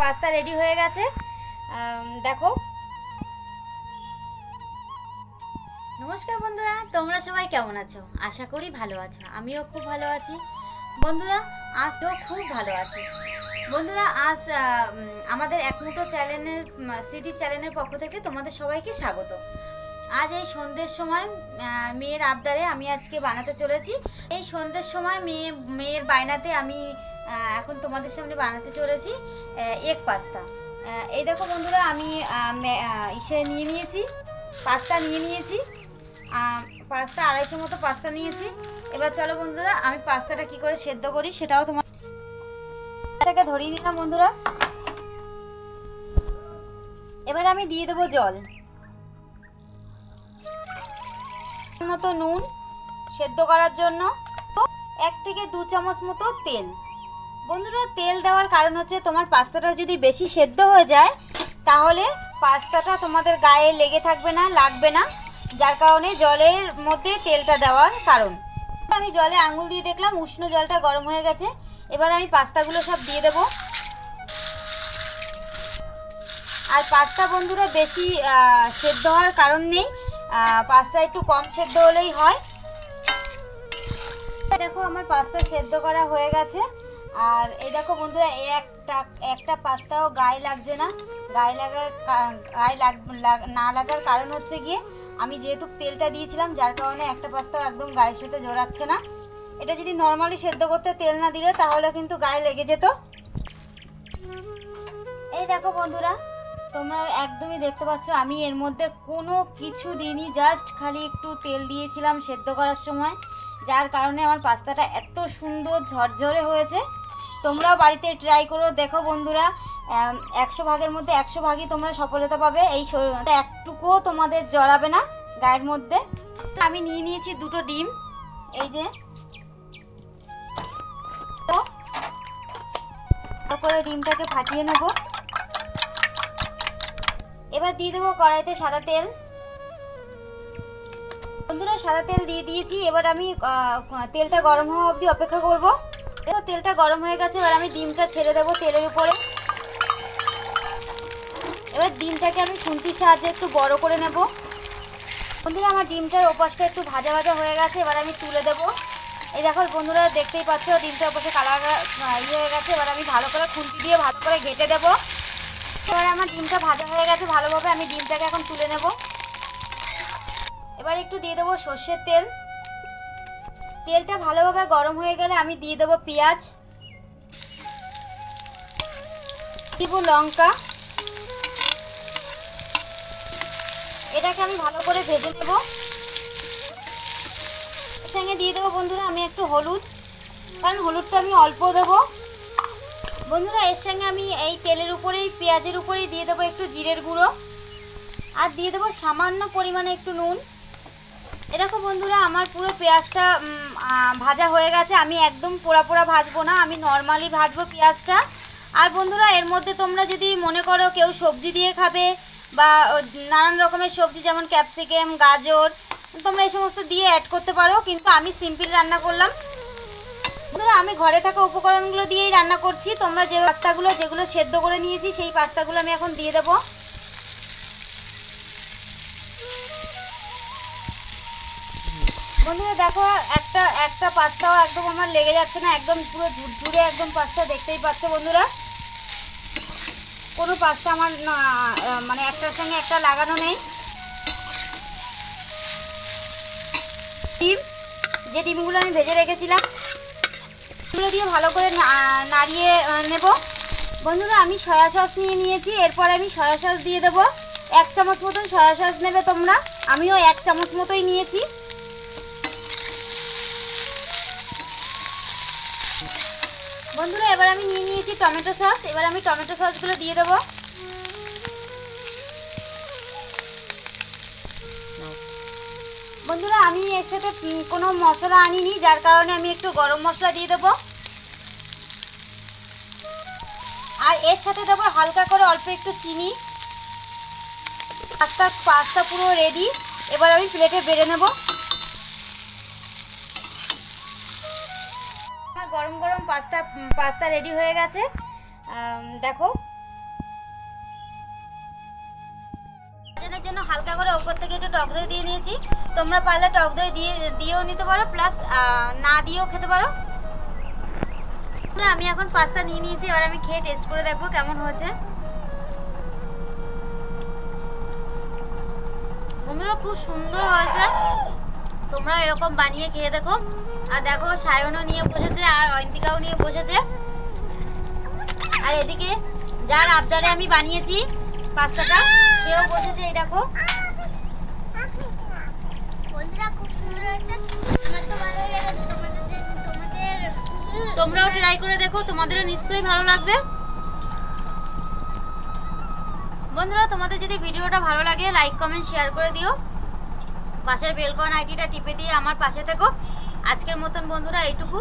Pasta ready হয়ে গেছে। দেখো। নমস্কার বন্ধুরা, তোমরা সবাই কেমন আছো? আশা করি ভালো আছো। আমিও খুব ভালো আছি। বন্ধুরা আজ তো খুব ভালো আছি। বন্ধুরা, আজ আমাদের একমুটো চ্যানেলের স্মৃতির চ্যানেলের পক্ষ থেকে তোমাদের সবাইকে স্বাগত। আজ এই সন্ধ্যের সময় মেয়ের আবদারে আমি আজকে বানাতে চলেছি। এই সন্ধ্যের সময় মেয়ে, মেয়ের বায়নাতে আমি এখন তোমাদের সামনে বানাতে চলেছি এগ পাস্তা এই দেখো বন্ধুরা, আমি ইসে নিয়ে নিয়েছি পাস্তা নিয়ে নিয়েছি। পাস্তা আড়াইশো মতো পাস্তা নিয়েছি। এবার চলো বন্ধুরা, আমি পাস্তাটা কি করে সেদ্ধ করি সেটাও তোমার পাস্তাটাকে ধরিয়ে নিলাম বন্ধুরা। এবার আমি দিয়ে দেবো জল। মতো নুন সেদ্ধ করার জন্য, এক থেকে দু চামচ মতো তেল। বন্ধুরা, তেল দেওয়ার কারণ হচ্ছে তোমার পাস্তাটা যদি বেশি সেদ্ধ হয়ে যায়, তাহলে পাস্তাটা তোমাদের গায়ে লেগে থাকবে না, লাগবে না। যার কারণে জলের মধ্যে তেলটা দেওয়ার কারণ। আমি জলে আঙুল দিয়ে দেখলাম, উষ্ণ জলটা গরম হয়ে গেছে। এবার আমি পাস্তাগুলো সব দিয়ে দেবো। আর পাস্তা বন্ধুরা, বেশি সেদ্ধ হওয়ার কারণ নেই। পাস্তা একটু কম সেদ্ধ হলেই হয়। দেখো, আমার পাস্তা সেদ্ধ করা হয়ে গেছে। আর এই দেখো বন্ধুরা, এই একটা একটা পাস্তাও গায়ে লাগছে না। গায়ে লাগার গায়ে লাগ না লাগার কারণ হচ্ছে গিয়ে আমি যেহেতু তেলটা দিয়েছিলাম, যার কারণে একটা পাস্তাও একদম গায়ের সাথে জোরাচ্ছে না। এটা যদি নর্মালি সেদ্ধ করতে তেল না দিলে, তাহলে কিন্তু গায়ে লেগে যেত। এই দেখো বন্ধুরা, তোমরা একদমই দেখতে পাচ্ছ, আমি এর মধ্যে কোনো কিছু দিইনি জাস্ট খালি একটু তেল দিয়েছিলাম সেদ্ধ করার সময়, যার কারণে আমার পাস্তাটা এত সুন্দর ঝরঝরে হয়েছে। তোমরাও বাড়িতে ট্রাই করো। দেখো বন্ধুরা একশো ভাগের মধ্যে একশো ভাগই তোমরা সফলতা পাবে। এই একটুকুও তোমাদের জড়াবে না গায়ের মধ্যে। আমি নিয়ে নিয়েছি দুটো ডিম। এই যে। করে ডিমটাকে ফাটিয়ে নেব। এবার দিয়ে দেবো কড়াইতে সাদা তেল। বন্ধুরা, সাদা তেল দিয়ে দিয়েছি। এবার আমি তেলটা গরম হওয়া অবধি অপেক্ষা করব। তেলটা গরম হয়ে গেছে, এবার আমি ডিমটা ছেড়ে দেবো তেলের উপরে। এবার ডিমটাকে আমি খুন্তির সাহায্যে একটু বড় করে নেব। বন্ধুরা, আমার ডিমটার ওপাশটা একটু ভাজা ভাজা হয়ে গেছে, এবার আমি তুলে দেব। এই দেখো, বন্ধুরা, দেখতেই পাচ্ছ, ডিমটার ওপাশে কালার ইয়ে হয়ে গেছে, এবার আমি ভালো করে খুন্তি দিয়ে ভালো করে ঘেটে দেবো। এবার আমার ডিমটা ভাজা হয়ে গেছে, ভালোভাবে আমি ডিমটাকে এখন তুলে নেব। এবার একটু দিয়ে দেবো সর্ষের তেল। তেলটা ভালোভাবে গরম হয়ে গেলে আমি দিয়ে দেবো পেঁয়াজ, দিব লঙ্কা। এটাকে আমি ভালো করে ভেজে নেব। সঙ্গে দিয়ে দেবো বন্ধুরা আমি একটু হলুদ, কারণ হলুদটা আমি অল্প দেবো। বন্ধুরা, এর সঙ্গে আমি এই তেলের উপরেই, পেঁয়াজের উপরেই দিয়ে দেবো একটু জিরের গুঁড়ো। আর দিয়ে দেবো সামান্য পরিমাণে একটু নুন। এরকম বন্ধুরা, আমার পুরো পেঁয়াজটা ভাজা হয়ে গেছে। আমি একদম পোড়া পোড়া ভাজবো না, আমি নর্মালি ভাজবো পেঁয়াজটা। আর বন্ধুরা, এর মধ্যে তোমরা যদি মনে করো কেউ সবজি দিয়ে খাবে বা নানান রকমের সবজি, যেমন ক্যাপসিকাম গাজর, তোমরা এই সমস্ত দিয়ে অ্যাড করতে পারো, কিন্তু আমি সিম্পল রান্না করলাম। বন্ধুরা, আমি ঘরে থাকা উপকরণগুলো দিয়েই রান্না করছি। তোমরা যে পাস্তাগুলো, যেগুলো সেদ্ধ করে নিয়েছি, সেই পাস্তাগুলো আমি এখন দিয়ে দেবো। বন্ধুরা দেখো, একটা একটা পাস্তাও একদম আমার লেগে যাচ্ছে না, একদম পুরো ঝুরঝুরে একদম পাস্তা দেখতেই পাচ্ছ বন্ধুরা। কোনো পাস্তা আমার মানে একটার সঙ্গে একটা লাগানো নেই। ডিম, যে ডিমগুলো আমি ভেজে রেখেছিলাম এগুলো দিয়ে ভালো করে নাড়িয়ে নেব। বন্ধুরা, আমি সয়া সস নিয়ে নিয়েছি, এরপর আমি সয়া সস দিয়ে দেবো। এক চামচ মতন সয়া সস নেবে তোমরা, আমিও এক চামচ মতোই নিয়েছি। বন্ধুরা, এবার আমি নিয়ে নিয়েছি টমেটো সস। এবার আমি টমেটো সসগুলো দিয়ে দেবো। বন্ধুরা, আমি এর সাথে কোনো মশলা আনিনি, যার কারণে আমি একটু গরম মশলা দিয়ে দেবো। আর এর সাথে দেবো হালকা করে অল্প একটু চিনি। পাস্তা পাস্তা পুরো রেডি এবার আমি প্লেটে বেড়ে নেব। গরম গরম পাস্তা পাস্তা রেডি হয়ে গেছে। দেখো। গাজনের জন্য হালকা করে ওপর থেকে একটু টক দই দিয়ে নিয়েছি। তোমরা পারলে টক দই দিয়ে, দিয়েও নিতে পারো প্লাস না দিয়েও খেতে পারো। আমি এখন পাস্তা নিয়ে নিয়েছি, এবার আমি খেয়ে টেস্ট করে দেখব কেমন হয়েছে। বন্ধুরা, খুব সুন্দর হয়েছে। তোমরা এরকম বানিয়ে খেয়ে দেখো। আর দেখো সায়নও নিয়ে বসেছে আর অয়ন্তিকাও নিয়ে বসেছে। আর এদিকে যার আবদারে আমি বানিয়েছি পাস্তাটা সেও বসেছে এই দেখো। তোমরাও ট্রাই করে দেখো তোমাদেরও নিশ্চয়ই ভালো লাগবে। বন্ধুরা তোমাদের যদি ভিডিওটা ভালো লাগে লাইক কমেন্ট শেয়ার করে দিও। পাশের বেলকন আইডিটা টিপে দিয়ে আমার পাশে থেকো। আজকের মতন বন্ধুরা এইটুকু।